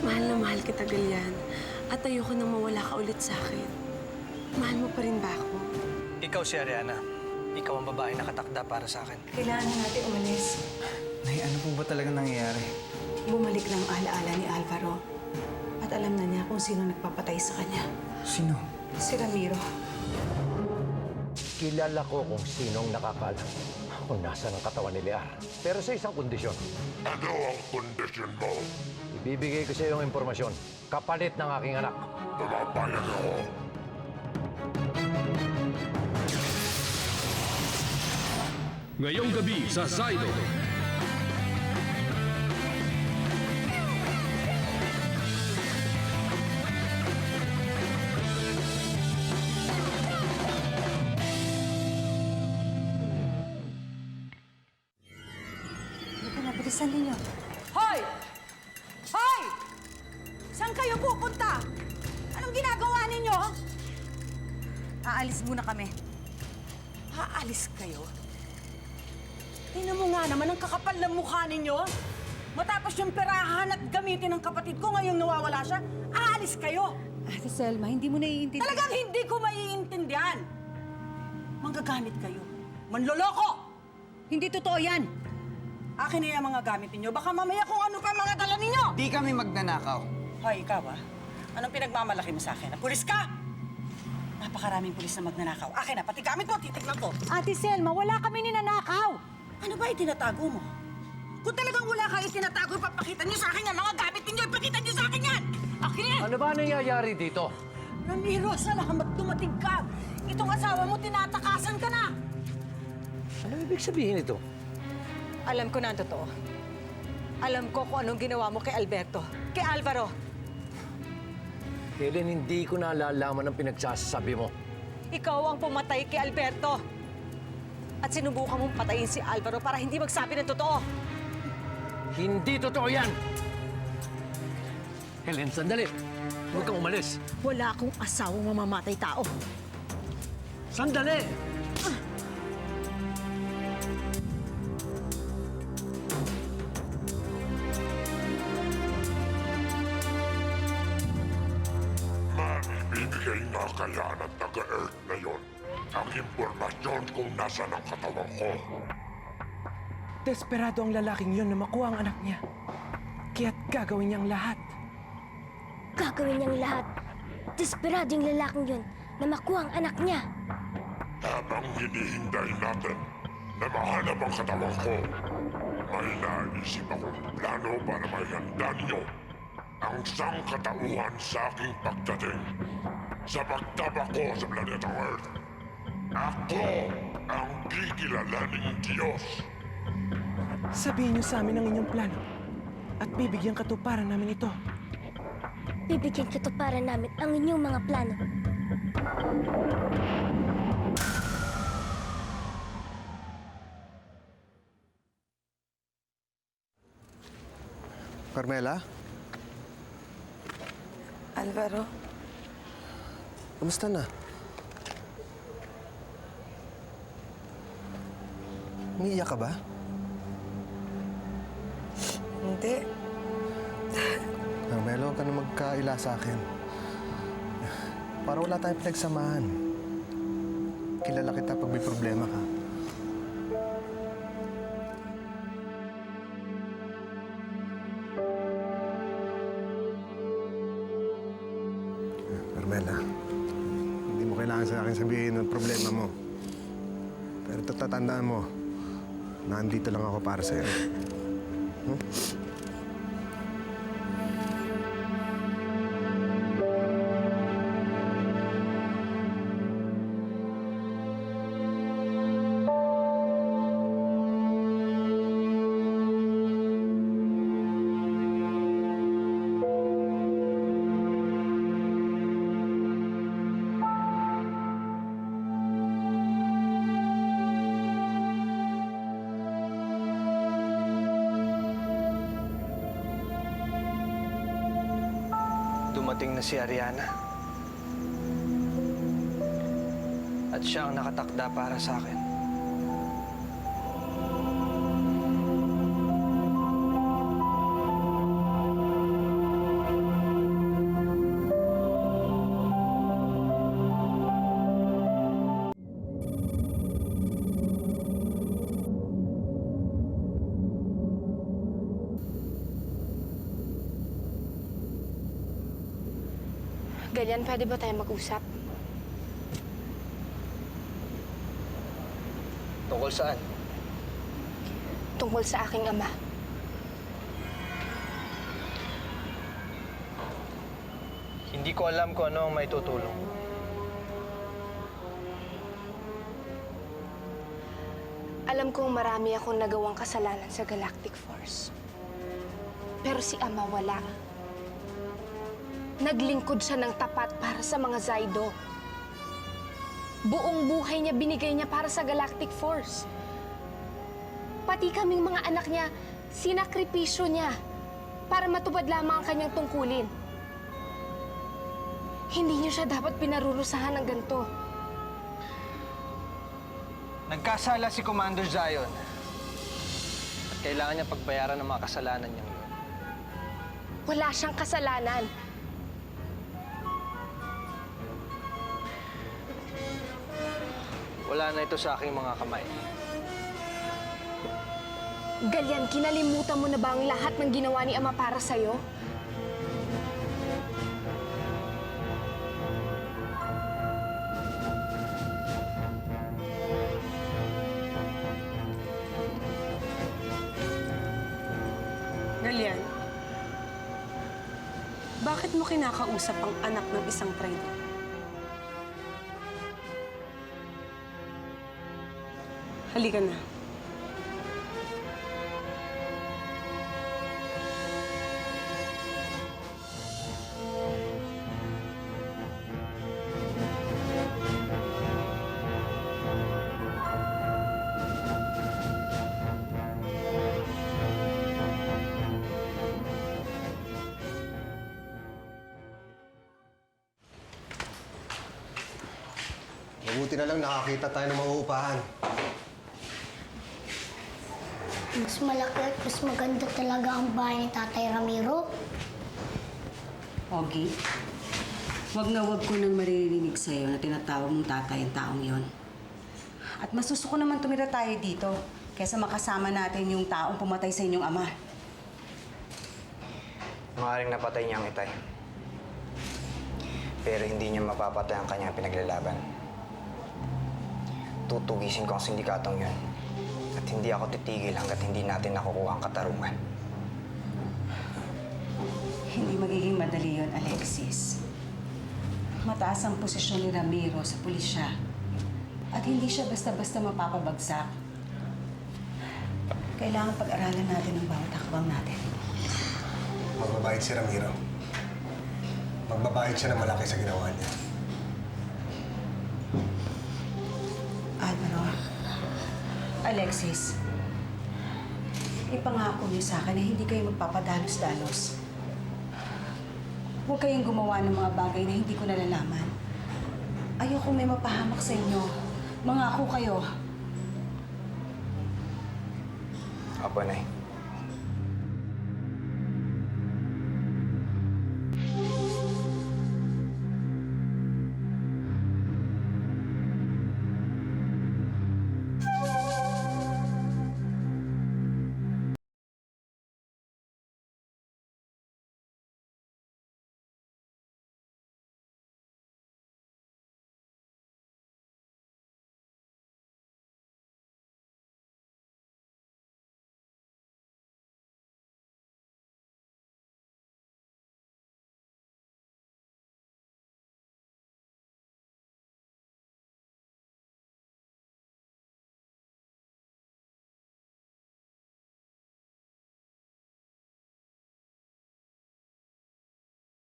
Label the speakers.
Speaker 1: Mahal na mahal kita, Galian. At ayoko nang mawala ka ulit sa akin. Mahal mo pa rin ba ako?
Speaker 2: Ikaw si Ariana. Ikaw ang babae na katakda para sa akin.
Speaker 3: Kailangan natin umalis.
Speaker 4: Nay, ano po ba talaga nangyayari?
Speaker 3: Bumalik ng alaala ni Alvaro. At alam na niya kung sino nagpapatay sa kanya.
Speaker 4: Sino?
Speaker 3: Si Ramiro.
Speaker 5: Kilala ko kung sinong nakakaalam kung nasa ng katawan ni Lear. Pero sa isang kondisyon,
Speaker 6: Ano ang kondisyon mo?
Speaker 5: ibibigay ko sa iyo ang impormasyon kapalit ng aking anak.
Speaker 6: Pumapayag ako.
Speaker 7: Ngayong gabi sa Sido.
Speaker 3: Bilisan ninyo.
Speaker 8: Hoy! Hoy! Saan kayo pupunta? Anong ginagawa ninyo?
Speaker 3: Aalis muna kami.
Speaker 8: Aalis kayo? Tingnan mo nga naman ang kakapal ng mukha ninyo. Matapos yung perahan at gamitin ng kapatid ko, ngayong nawawala siya, aalis kayo.
Speaker 3: Ate Selma, hindi mo naiintindihan.
Speaker 8: Talagang hindi ko maiintindihan. Manggagamit kayo. Manloloko!
Speaker 3: Hindi totoo yan!
Speaker 8: Akin na yung mga gamit ninyo. Baka mamaya kung ano pa mga dala ninyo.
Speaker 4: Di kami magnanakaw.
Speaker 8: Hoy, ikaw ah. Anong pinagmamalaki mo sa akin? Pulis ka! Napakaraming pulis na magnanakaw. Akin na, pati gamit mo, titignan ko.
Speaker 3: Ate Selma, wala kami ninanakaw!
Speaker 8: Ano ba itinatago mo? Kung talagang wala kang itinatago, ipapakita niyo sa akin yan. Mga gamit ninyo, ipakita niyo sa akin yan! Akin yan!
Speaker 5: Ano ba nangyayari dito?
Speaker 8: Ramiro, salamat dumating ka. Itong asawa mo, tinatakasan ka na.
Speaker 5: Ano ibig sabihin ito?
Speaker 3: Alam ko na ang totoo. Alam ko kung anong ginawa mo kay Alberto, kay Alvaro.
Speaker 5: Helen, hindi ko nalalaman ang pinagsasabi mo.
Speaker 3: Ikaw ang pumatay kay Alberto. At sinubukan mong patayin si Alvaro para hindi magsabi ng totoo.
Speaker 5: Hindi totoo yan! Helen, sandali. Huwag kang umalis.
Speaker 3: Wala akong asawang mamamatay tao.
Speaker 5: Sandali!
Speaker 6: Kaya ng taga-Earth na yon ang impormasyon kung nasa ng katawan ko.
Speaker 4: Desperado ang lalaking yon na makuha ang anak niya. Kaya't gagawin niyang lahat.
Speaker 9: Gagawin niyang lahat. Desperado yung lalaking yun na makuha ang anak niya.
Speaker 6: Habang hinihintay natin na mahanap ang katawan ko, may naisip akong plano para maihanda niyo ang sangkatauhan sa aking pagdating sa pagtabak ko sa planetang Earth. Ako ang kikilalaning Diyos.
Speaker 4: Sabihin niyo sa amin ang inyong plano. At bibigyan katuparan namin ito.
Speaker 9: Bibigyan katuparan namin ang inyong mga plano.
Speaker 10: Carmela,
Speaker 1: Alvaro,
Speaker 10: kamusta na? Umiiyak ka ba?
Speaker 1: hindi.
Speaker 10: Carmela, huwag ka na magkaila sa akin. Para wala tayong pinagsamahan. Kilala kita pag may problema ka. Kailangan sa akin sabihin ang problema mo. Pero tatatandaan mo, nandito lang ako para sa'yo.
Speaker 2: Dumating na si Ariana. At siya ang nakatakda para sa akin.
Speaker 11: Ganyan, pwede ba tayo mag-usap?
Speaker 2: Tungkol saan?
Speaker 11: Tungkol sa aking ama.
Speaker 2: Hindi ko alam kung ano ang may tutulong.
Speaker 11: Alam kong marami akong nagawang kasalanan sa Galactic Force. Pero si Ama wala. Naglingkod siya ng tapat para sa mga Zaido. Buong buhay niya binigay niya para sa Galactic Force. Pati kaming mga anak niya, sinakripisyo niya para matupad lamang ang kanyang tungkulin. Hindi niyo siya dapat pinarurusahan ng ganito.
Speaker 2: Nagkasala si Commander Zion. At kailangan niya pagbayaran ng mga kasalanan niya yun.
Speaker 11: Wala siyang kasalanan.
Speaker 2: Wala na ito sa aking mga kamay.
Speaker 11: Galyan, kinalimutan mo na ba ang lahat ng ginawa ni Ama para sa'yo?
Speaker 1: Galian, bakit mo kinakausap ang anak ng isang traidor? Halika na.
Speaker 10: Mabuti na lang nakakita tayo ng mauupahan.
Speaker 12: Mas malaki at mas maganda talaga ang bahay ni Tatay Ramiro.
Speaker 13: Ogie, wag na wag ko nang maririnig sa'yo na tinatawag mong tatay ang taong yon. At masusuko naman tumira tayo dito kaysa makasama natin yung taong pumatay sa inyong ama.
Speaker 14: Maaaring napatay niya ang itay. Pero hindi niya mapapatay ang kanyang pinaglalaban. Tutugisin ko ang sindikatong yun. Hindi ako titigil hanggat hindi natin nakukuha ang katarungan.
Speaker 13: Hindi magiging madali yon, Alexis. Mataas ang posisyon ni Ramiro sa pulisya. At hindi siya basta-basta mapapabagsak. Kailangan pag-aralan natin ang bawat hakbang natin.
Speaker 10: Magbabayad si Ramiro. Magbabayad siya ng malaki sa ginawa niya.
Speaker 13: Alexis, ipangako niyo sa akin na hindi kayo magpapadalos-dalos. Huwag kayong gumawa ng mga bagay na hindi ko nalalaman. Ayoko may mapahamak sa inyo. Mangako kayo.
Speaker 14: Apo, Nay.